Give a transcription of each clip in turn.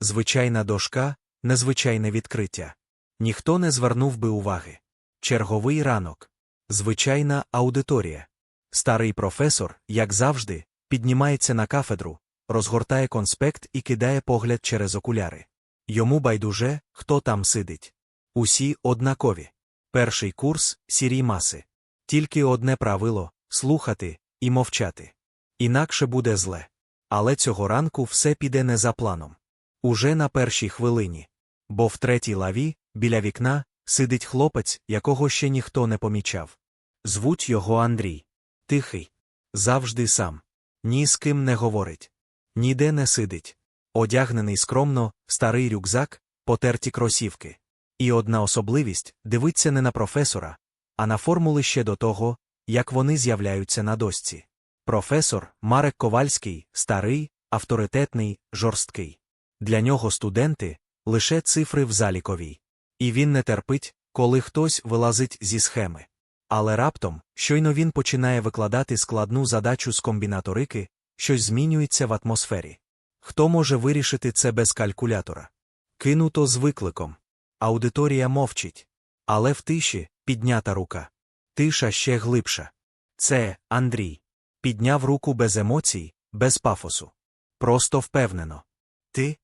Звичайна дошка, незвичайне відкриття. Ніхто не звернув би уваги. Черговий ранок. Звичайна аудиторія. Старий професор, як завжди, піднімається на кафедру, розгортає конспект і кидає погляд через окуляри. Йому байдуже, хто там сидить. Усі однакові. Перший курс сірій маси. Тільки одне правило слухати і мовчати. Інакше буде зле. Але цього ранку все піде не за планом. Уже на першій хвилині. Бо в третій лаві, біля вікна, сидить хлопець, якого ще ніхто не помічав. Звуть його Андрій. Тихий. Завжди сам. Ні з ким не говорить. Ніде не сидить. Одягнений скромно, старий рюкзак, потерті кросівки. І одна особливість дивиться не на професора, а на формули ще до того, як вони з'являються на дошці. Професор Марек Ковальський старий, авторитетний, жорсткий. Для нього студенти лише цифри в заліковій. І він не терпить, коли хтось вилазить зі схеми. Але раптом, щойно він починає викладати складну задачу з комбінаторики, щось змінюється в атмосфері. Хто може вирішити це без калькулятора? Кинуто з викликом. Аудиторія мовчить. Але в тиші піднята рука. Тиша ще глибша. Це Андрій. Підняв руку без емоцій, без пафосу. Просто впевнено. Ти?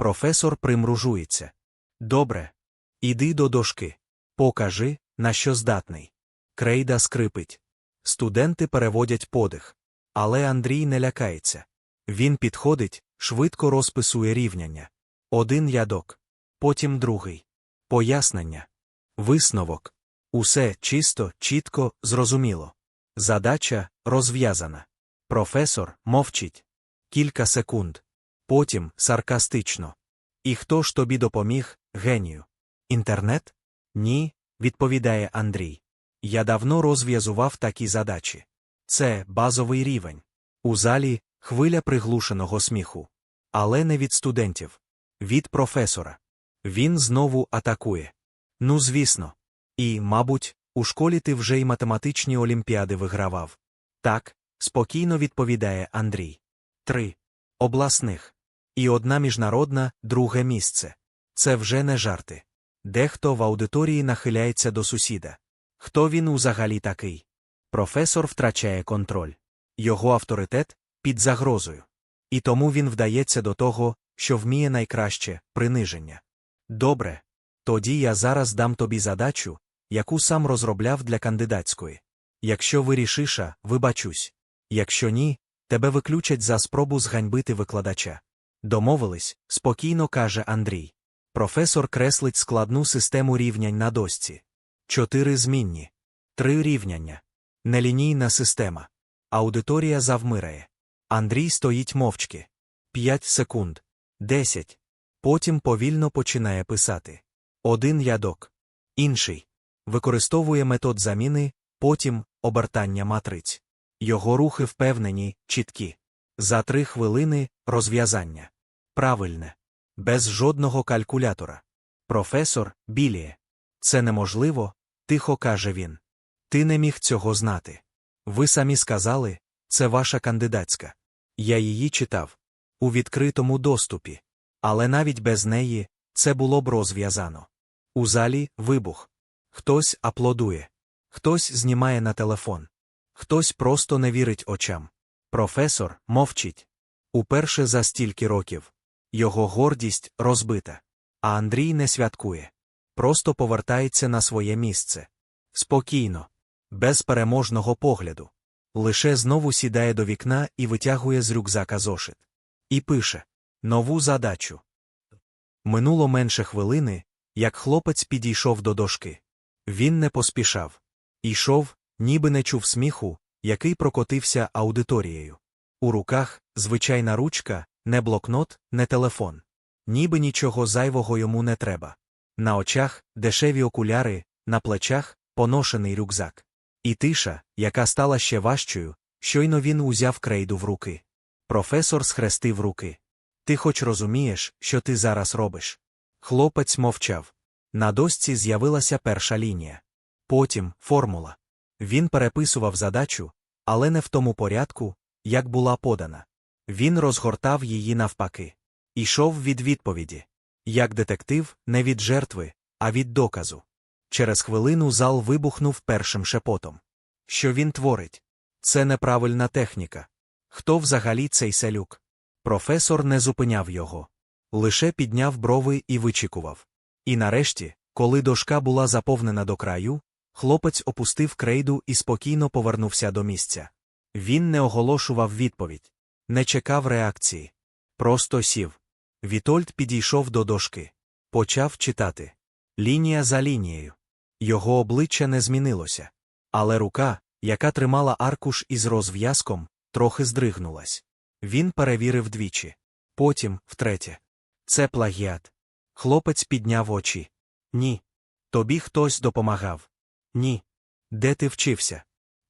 Професор примружується. Добре. Іди до дошки. Покажи, на що здатний. Крейда скрипить. Студенти переводять подих. Але Андрій не лякається. Він підходить, швидко розписує рівняння. Один ядок. Потім другий. Пояснення. Висновок. Усе чисто, чітко, зрозуміло. Задача розв'язана. Професор мовчить. Кілька секунд. Потім саркастично. І хто ж тобі допоміг, генію? Інтернет? Ні, відповідає Андрій. Я давно розв'язував такі задачі. Це базовий рівень. У залі хвиля приглушеного сміху. Але не від студентів. Від професора. Він знову атакує. Ну, звісно. І, мабуть, у школі ти вже й математичні олімпіади вигравав. Так, спокійно відповідає Андрій. Три. Обласних. І одна міжнародна, друге місце. Це вже не жарти. Дехто в аудиторії нахиляється до сусіда. Хто він узагалі такий? Професор втрачає контроль. Його авторитет під загрозою. І тому він вдається до того, що вміє найкраще приниження. Добре. Тоді я зараз дам тобі задачу, яку сам розробляв для кандидатської. Якщо вирішиш, вибачусь. Якщо ні, тебе виключать за спробу зганьбити викладача. Домовились, спокійно каже Андрій. Професор креслить складну систему рівнянь на дошці. Чотири змінні. Три рівняння. Нелінійна система. Аудиторія завмирає. Андрій стоїть мовчки. П'ять секунд. Десять. Потім повільно починає писати. Один ядок. Інший. Використовує метод заміни, потім обертання матриць. Його рухи впевнені, чіткі. За три хвилини розв'язання. Правильне. Без жодного калькулятора. Професор біліє. Це неможливо, тихо каже він. Ти не міг цього знати. Ви самі сказали, це ваша кандидатська. Я її читав. У відкритому доступі. Але навіть без неї це було б розв'язано. У залі вибух. Хтось аплодує. Хтось знімає на телефон. Хтось просто не вірить очам. Професор мовчить. Уперше за стільки років. Його гордість розбита. А Андрій не святкує. Просто повертається на своє місце. Спокійно, без переможного погляду. Лише знову сідає до вікна і витягує з рюкзака зошит. І пише нову задачу. Минуло менше хвилини, як хлопець підійшов до дошки. Він не поспішав. Ішов, ніби не чув сміху, який прокотився аудиторією. У руках звичайна ручка, не блокнот, не телефон. Ніби нічого зайвого йому не треба. На очах дешеві окуляри, на плечах поношений рюкзак. І тиша, яка стала ще важчою, щойно він узяв крейду в руки. Професор схрестив руки. Ти хоч розумієш, що ти зараз робиш? Хлопець мовчав. На дошці з'явилася перша лінія. Потім формула. Він переписував задачу, але не в тому порядку, як була подана. Він розгортав її навпаки. Ішов від відповіді. Як детектив, не від жертви, а від доказу. Через хвилину зал вибухнув першим шепотом. Що він творить? Це неправильна техніка. Хто взагалі цей селюк? Професор не зупиняв його. Лише підняв брови і вичікував. І нарешті, коли дошка була заповнена до краю, хлопець опустив крейду і спокійно повернувся до місця. Він не оголошував відповідь, не чекав реакції. Просто сів. Вітольд підійшов до дошки. Почав читати. Лінія за лінією. Його обличчя не змінилося. Але рука, яка тримала аркуш із розв'язком, трохи здригнулась. Він перевірив двічі. Потім, втретє. Це плагіат. Хлопець підняв очі. Ні. Тобі хтось допомагав. Ні. Де ти вчився?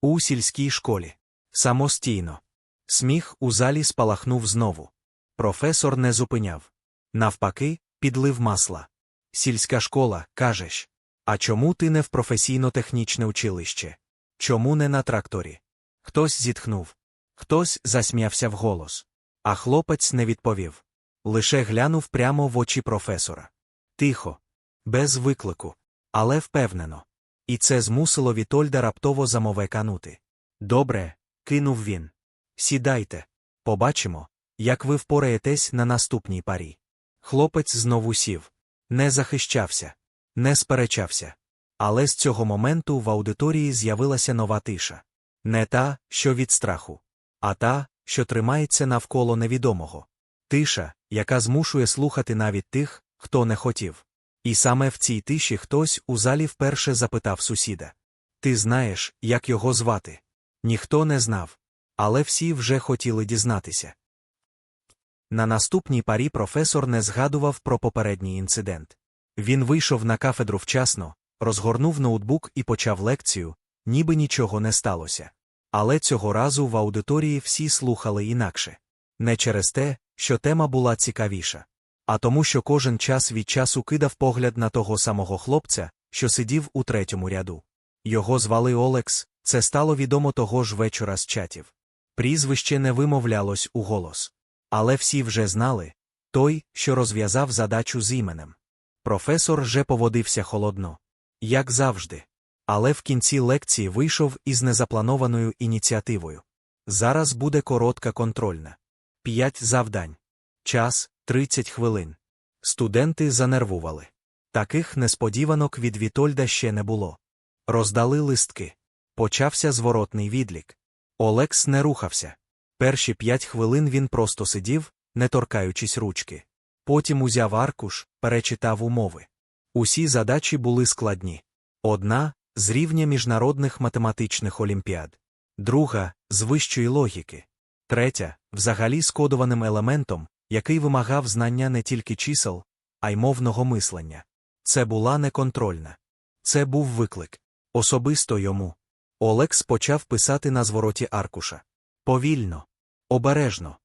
У сільській школі. Самостійно. Сміх у залі спалахнув знову. Професор не зупиняв. Навпаки, підлив масла. Сільська школа, кажеш. А чому ти не в професійно-технічне училище? Чому не на тракторі? Хтось зітхнув. Хтось засміявся вголос. А хлопець не відповів. Лише глянув прямо в очі професора. Тихо, без виклику, але впевнено. І це змусило Вітольда раптово замовеканути. Добре, кинув він. Сідайте. Побачимо, як ви впораєтесь на наступній парі. Хлопець знову сів. Не захищався, не сперечався. Але з цього моменту в аудиторії з'явилася нова тиша. Не та, що від страху, а та, що тримається навколо невідомого. Тиша, яка змушує слухати навіть тих, хто не хотів. І саме в цій тиші хтось у залі вперше запитав сусіда Ти знаєш, як його звати? Ніхто не знав. Але всі вже хотіли дізнатися. На наступній парі професор не згадував про попередній інцидент. Він вийшов на кафедру вчасно, розгорнув ноутбук і почав лекцію, ніби нічого не сталося. Але цього разу в аудиторії всі слухали інакше. Не через те, що тема була цікавіша, а тому, що кожен час від часу кидав погляд на того самого хлопця, що сидів у третьому ряду. Його звали Олекс, це стало відомо того ж вечора з чатів. Прізвище не вимовлялось у голос. Але всі вже знали той, що розв'язав задачу з іменем. Професор вже поводився холодно, як завжди. Але в кінці лекції вийшов із незапланованою ініціативою. Зараз буде коротка контрольна. П'ять завдань. Час 30 хвилин. Студенти занервували. Таких несподіванок від Вітольда ще не було. Роздали листки. Почався зворотний відлік. Олекс не рухався. Перші п'ять хвилин він просто сидів, не торкаючись ручки. Потім узяв аркуш, перечитав умови. Усі задачі були складні. Одна з рівня міжнародних математичних олімпіад, друга з вищої логіки, третя взагалі з кодованим елементом, який вимагав знання не тільки чисел, а й мовного мислення. Це була неконтрольна. Це був виклик. Особисто йому. Олекс почав писати на звороті аркуша. Повільно, обережно.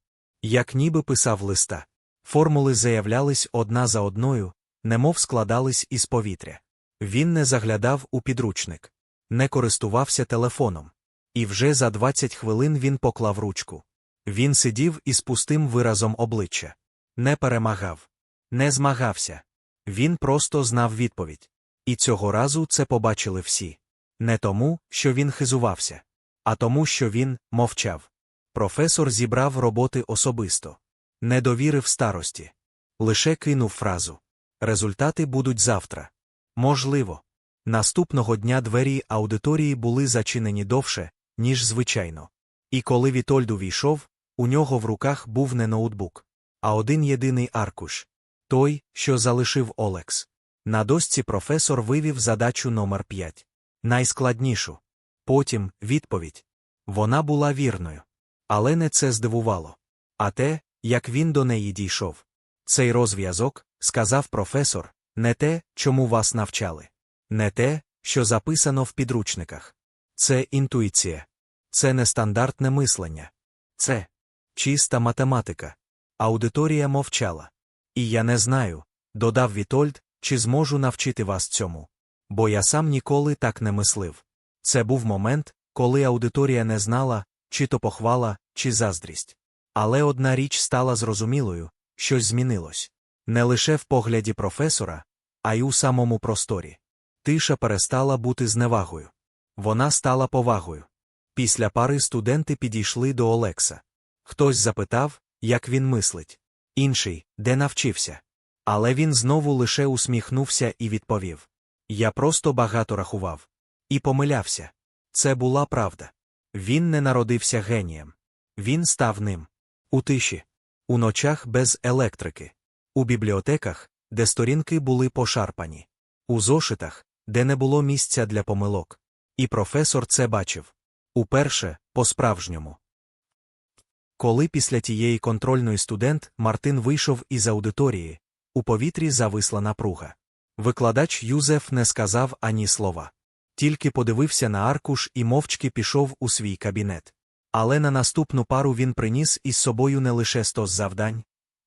Як ніби писав листа. Формули заявлялись одна за одною, немов складались із повітря. Він не заглядав у підручник, не користувався телефоном. І вже за 20 хвилин він поклав ручку. Він сидів із пустим виразом обличчя. Не перемагав, не змагався. Він просто знав відповідь. І цього разу це побачили всі. Не тому, що він хизувався, а тому, що він мовчав. Професор зібрав роботи особисто, не довірив старості. Лише кинув фразу. Результати будуть завтра. Можливо. Наступного дня двері аудиторії були зачинені довше, ніж звичайно. І коли Вітольд увійшов, у нього в руках був не ноутбук, а один єдиний аркуш той, що залишив Олекс. На дошці професор вивів задачу номер 5 найскладнішу. Потім відповідь. Вона була вірною. Але не це здивувало. А те, як він до неї дійшов. Цей розв'язок, сказав професор, не те, чому вас навчали, не те, що записано в підручниках. Це інтуїція, це нестандартне мислення, це чиста математика. Аудиторія мовчала. І я не знаю, додав Вітольд, чи зможу навчити вас цьому. Бо я сам ніколи так не мислив. Це був момент, коли аудиторія не знала, чи то похвала, чи заздрість. Але одна річ стала зрозумілою щось змінилось. Не лише в погляді професора, а й у самому просторі. Тиша перестала бути зневагою. Вона стала повагою. Після пари студенти підійшли до Олекса. Хтось запитав, як він мислить. Інший, де навчився. Але він знову лише усміхнувся і відповів: Я просто багато рахував. І помилявся. Це була правда. Він не народився генієм. Він став ним. У тиші, у ночах без електрики, у бібліотеках, де сторінки були пошарпані, у зошитах, де не було місця для помилок. І професор це бачив. Уперше, по-справжньому. Коли після тієї контрольної студент Мартин вийшов із аудиторії, у повітрі зависла напруга. Викладач Юзеф не сказав ані слова. Тільки подивився на аркуш і мовчки пішов у свій кабінет. Але на наступну пару він приніс із собою не лише стос завдань,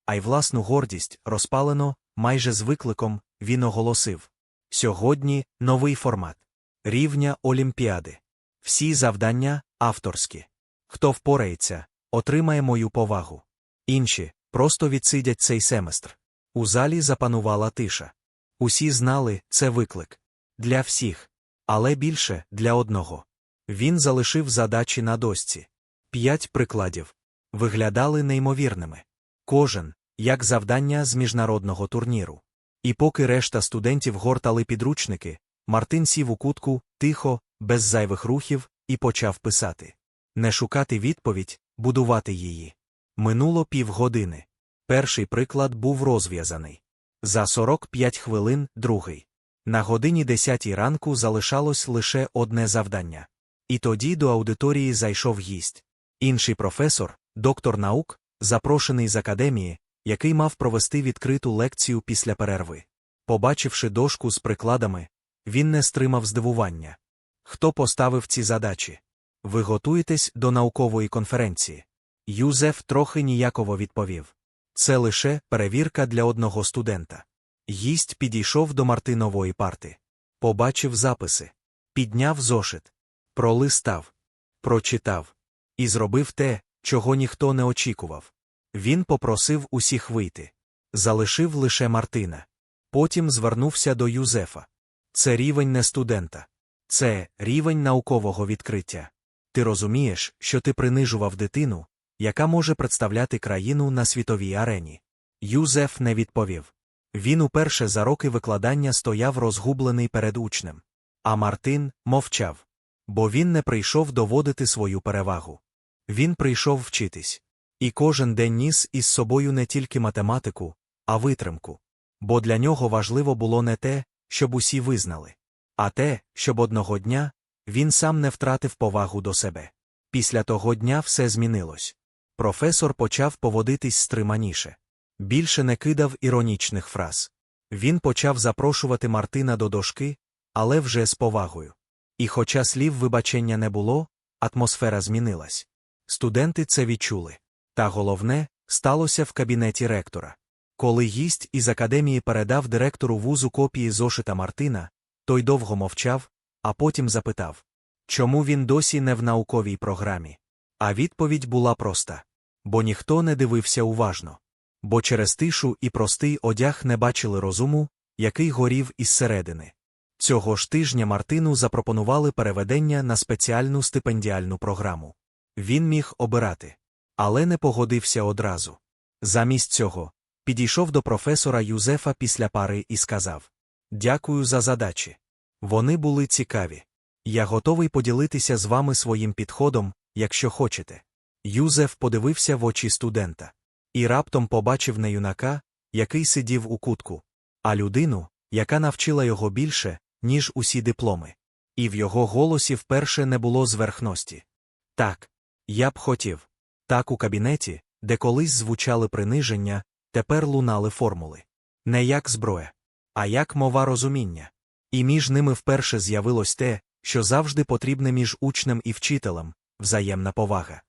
а й власну гордість, розпалено, майже з викликом, він оголосив Сьогодні новий формат рівня Олімпіади. Всі завдання авторські. Хто впорається, отримає мою повагу. Інші просто відсидять цей семестр. У залі запанувала тиша. Усі знали, це виклик. Для всіх. Але більше для одного. Він залишив задачі на дошці. П'ять прикладів. Виглядали неймовірними. Кожен, як завдання з міжнародного турніру. І поки решта студентів гортали підручники, Мартин сів у кутку, тихо, без зайвих рухів, і почав писати. Не шукати відповідь, будувати її. Минуло півгодини. Перший приклад був розв'язаний. За 45 хвилин другий. На годині 10 ранку залишалось лише одне завдання. І тоді до аудиторії зайшов гість. Інший професор, доктор наук, запрошений з академії, який мав провести відкриту лекцію після перерви. Побачивши дошку з прикладами, він не стримав здивування. Хто поставив ці задачі? Ви готуєтесь до наукової конференції. Юзеф трохи ніяково відповів. Це лише перевірка для одного студента. Гість підійшов до Мартинової парти. Побачив записи. Підняв зошит. Пролистав. Прочитав. І зробив те, чого ніхто не очікував. Він попросив усіх вийти. Залишив лише Мартина. Потім звернувся до Юзефа. Це рівень не студента. Це рівень наукового відкриття. Ти розумієш, що ти принижував дитину, яка може представляти країну на світовій арені. Юзеф не відповів. Він уперше за роки викладання стояв розгублений перед учнем. А Мартин мовчав. Бо він не прийшов доводити свою перевагу. Він прийшов вчитись. І кожен день ніс із собою не тільки математику, а витримку. Бо для нього важливо було не те, щоб усі визнали, а те, щоб одного дня він сам не втратив повагу до себе. Після того дня все змінилось. Професор почав поводитись стриманіше. Більше не кидав іронічних фраз. Він почав запрошувати Мартина до дошки, але вже з повагою. І хоча слів вибачення не було, атмосфера змінилась. Студенти це відчули. Та головне, сталося в кабінеті ректора. Коли гість із академії передав директору вузу копії зошита Мартина, той довго мовчав, а потім запитав чому він досі не в науковій програмі. А відповідь була проста бо ніхто не дивився уважно. Бо через тишу і простий одяг не бачили розуму, який горів із середини. Цього ж тижня Мартину запропонували переведення на спеціальну стипендіальну програму. Він міг обирати, але не погодився одразу. Замість цього підійшов до професора Юзефа після пари і сказав Дякую за задачі. Вони були цікаві. Я готовий поділитися з вами своїм підходом, якщо хочете. Юзеф подивився в очі студента і раптом побачив не юнака, який сидів у кутку, а людину, яка навчила його більше, ніж усі дипломи. І в його голосі вперше не було зверхності. Так, я б хотів. Так у кабінеті, де колись звучали приниження, тепер лунали формули. Не як зброя, а як мова розуміння. І між ними вперше з'явилось те, що завжди потрібне між учнем і вчителем взаємна повага.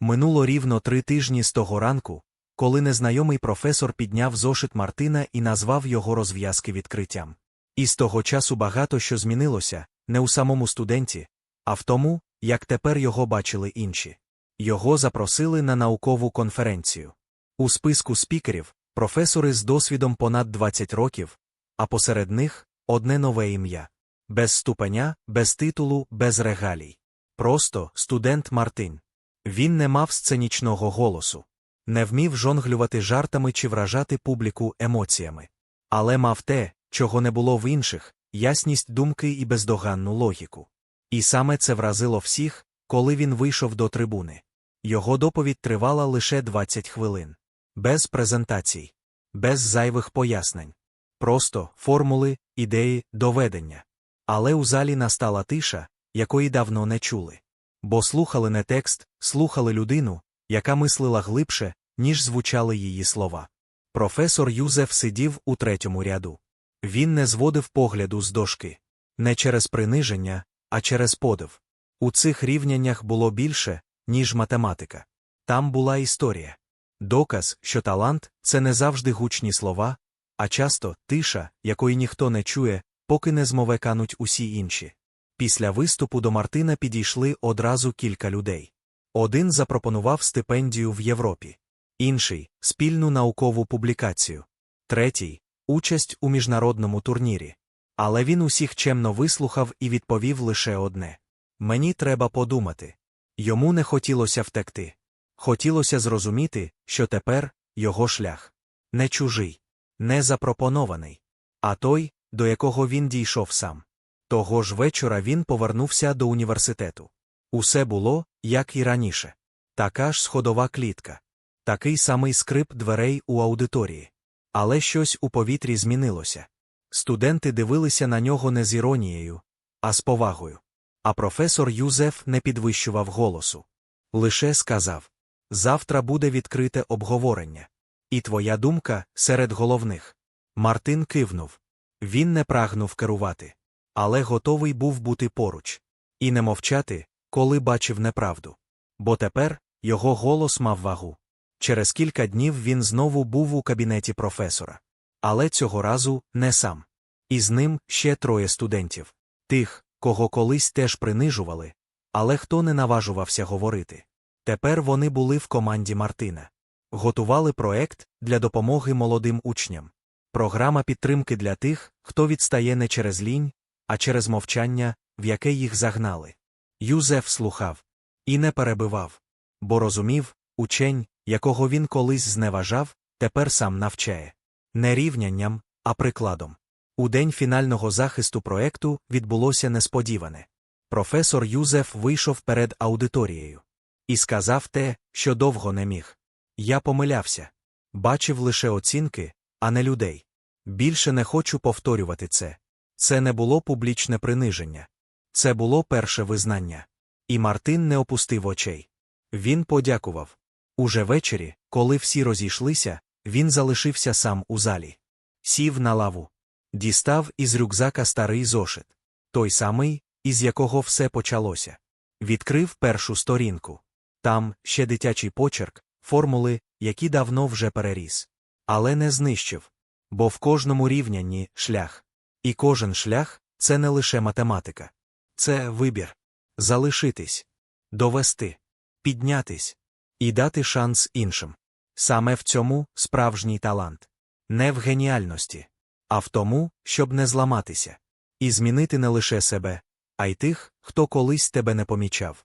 Минуло рівно три тижні з того ранку, коли незнайомий професор підняв зошит Мартина і назвав його розв'язки відкриттям. І з того часу багато що змінилося, не у самому студенті, а в тому, як тепер його бачили інші. Його запросили на наукову конференцію. У списку спікерів професори з досвідом понад 20 років, а посеред них одне нове ім'я. Без ступеня, без титулу, без регалій. Просто студент Мартин. Він не мав сценічного голосу, не вмів жонглювати жартами чи вражати публіку емоціями. Але мав те, чого не було в інших ясність думки і бездоганну логіку. І саме це вразило всіх, коли він вийшов до трибуни. Його доповідь тривала лише 20 хвилин. Без презентацій, без зайвих пояснень. Просто формули, ідеї, доведення. Але у залі настала тиша, якої давно не чули. Бо слухали не текст, слухали людину, яка мислила глибше, ніж звучали її слова. Професор Юзеф сидів у третьому ряду. Він не зводив погляду з дошки. Не через приниження, а через подив. У цих рівняннях було більше, ніж математика. Там була історія. Доказ, що талант це не завжди гучні слова, а часто тиша, якої ніхто не чує, поки не змовекануть усі інші. Після виступу до Мартина підійшли одразу кілька людей. Один запропонував стипендію в Європі, інший спільну наукову публікацію, третій участь у міжнародному турнірі. Але він усіх чемно вислухав і відповів лише одне Мені треба подумати. Йому не хотілося втекти. Хотілося зрозуміти, що тепер його шлях не чужий, не запропонований, а той, до якого він дійшов сам. Того ж вечора він повернувся до університету. Усе було, як і раніше. Така ж сходова клітка, такий самий скрип дверей у аудиторії. Але щось у повітрі змінилося. Студенти дивилися на нього не з іронією, а з повагою. А професор Юзеф не підвищував голосу. Лише сказав Завтра буде відкрите обговорення. І твоя думка серед головних. Мартин кивнув. Він не прагнув керувати, але готовий був бути поруч. І не мовчати, коли бачив неправду. Бо тепер його голос мав вагу. Через кілька днів він знову був у кабінеті професора. Але цього разу не сам. І з ним ще троє студентів тих, кого колись теж принижували, але хто не наважувався говорити. Тепер вони були в команді Мартина. Готували проект для допомоги молодим учням. Програма підтримки для тих, хто відстає не через лінь, а через мовчання, в яке їх загнали. Юзеф слухав і не перебивав, бо розумів, учень, якого він колись зневажав, тепер сам навчає. Не рівнянням, а прикладом. У день фінального захисту проекту відбулося несподіване. Професор Юзеф вийшов перед аудиторією і сказав те, що довго не міг. Я помилявся. Бачив лише оцінки, а не людей. Більше не хочу повторювати це. Це не було публічне приниження. Це було перше визнання. І Мартин не опустив очей. Він подякував. Уже ввечері, коли всі розійшлися, він залишився сам у залі. Сів на лаву. Дістав із рюкзака старий зошит. Той самий, із якого все почалося. Відкрив першу сторінку. Там ще дитячий почерк, формули, які давно вже переріс. Але не знищив. Бо в кожному рівнянні шлях. І кожен шлях це не лише математика. Це вибір. Залишитись, довести, піднятись і дати шанс іншим. Саме в цьому справжній талант. Не в геніальності, а в тому, щоб не зламатися. І змінити не лише себе, а й тих, хто колись тебе не помічав.